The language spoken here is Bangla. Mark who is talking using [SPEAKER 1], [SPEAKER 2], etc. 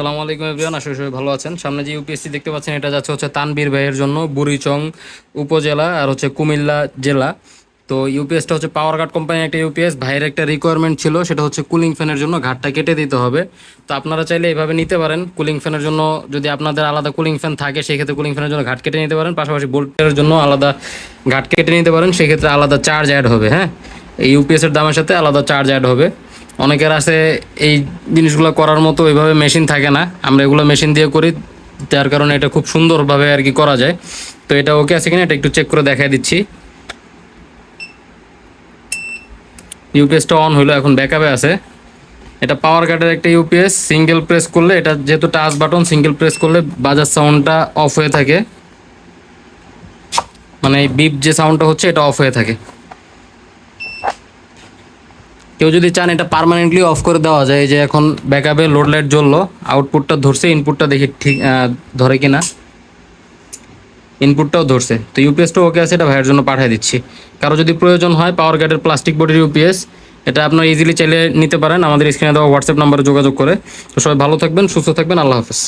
[SPEAKER 1] সালামু আলাইকুম এভরিওয়ান, আশা করি ভালো আছেন। সামনে যে ইউপিএসসি দেখতে পাচ্ছেন, এটা যাচ্ছে হচ্ছে তানবীর ভাইয়ের জন্য বুড়িচং উপজেলা আর হচ্ছে কুমিল্লা জেলা। তো ইউপিএসটা হচ্ছে পাওয়ার কাট কোম্পানির একটা ইউপিএস ভাইয়ের একটা রিকোয়ারমেন্ট ছিল, সেটা হচ্ছে কুলিং ফ্যানের জন্য ঘাটটা কেটে দিতে হবে। তো আপনারা চাইলে এইভাবে নিতে পারেন কুলিং ফ্যানের জন্য যদি আপনাদের আলাদা কুলিং ফ্যান থাকে, সেক্ষেত্রে কুলিং ফ্যানের জন্য ঘাট কেটে নিতে পারেন। পাশাপাশি বোল্টের জন্য আলাদা ঘাট কেটে নিতে পারেন, সেক্ষেত্রে আলাদা চার্জ অ্যাড হবে হ্যাঁ? এই ইউপিএসের দামের সাথে আলাদা চার্জ অ্যাড হবে। অনেকের আছে এই জিনিসগুলো করার মতো ওইভাবে মেশিন থাকে না। আমরা এগুলো মেশিন দিয়ে করি, যার কারণে এটা খুব সুন্দরভাবে আর কি করা যায়। তো এটা ওকে আছে কিনা এটা একটু চেক করে দেখাই দিচ্ছি। ইউপিএসটা অন হলো এখন ব্যাকআপে আছে। এটা পাওয়ার কাটের একটা ইউপিএস সিঙ্গেল প্রেস করলে এটা যেহেতু টাচ বাটন সিঙ্গেল প্রেস করলে বাজার সাউন্ডটা অফ হয়ে থাকে। মানে এই বিপ যে সাউন্ডটা হচ্ছে, এটা অফ হয়ে থাকে। কেউ যদি চান এটা পার্মানেন্টলি অফ করে দেওয়া যায় যে এখন ব্যাকআপে লোড লাইট জ্বললো আউটপুটটা ধরছে ইনপুটটা দেখি ঠিক ধরে কি না ইনপুটটাও ধরছে। তো ইউপিএসটা ওকে আছে, এটা ভাইয়ের জন্য পাঠিয়ে দিচ্ছি। কারও যদি প্রয়োজন হয় পাওয়ার গার্ডের প্লাস্টিক বডির ইউপিএস এটা আপনার ইজিলি চাইলে নিতে পারেন। আমাদের স্ক্রিনে দেওয়া হোয়াটসঅ্যাপ নাম্বারে যোগাযোগ করে। তো সবাই ভালো থাকবেন, সুস্থ থাকবেন, আল্লাহ হাফেজ।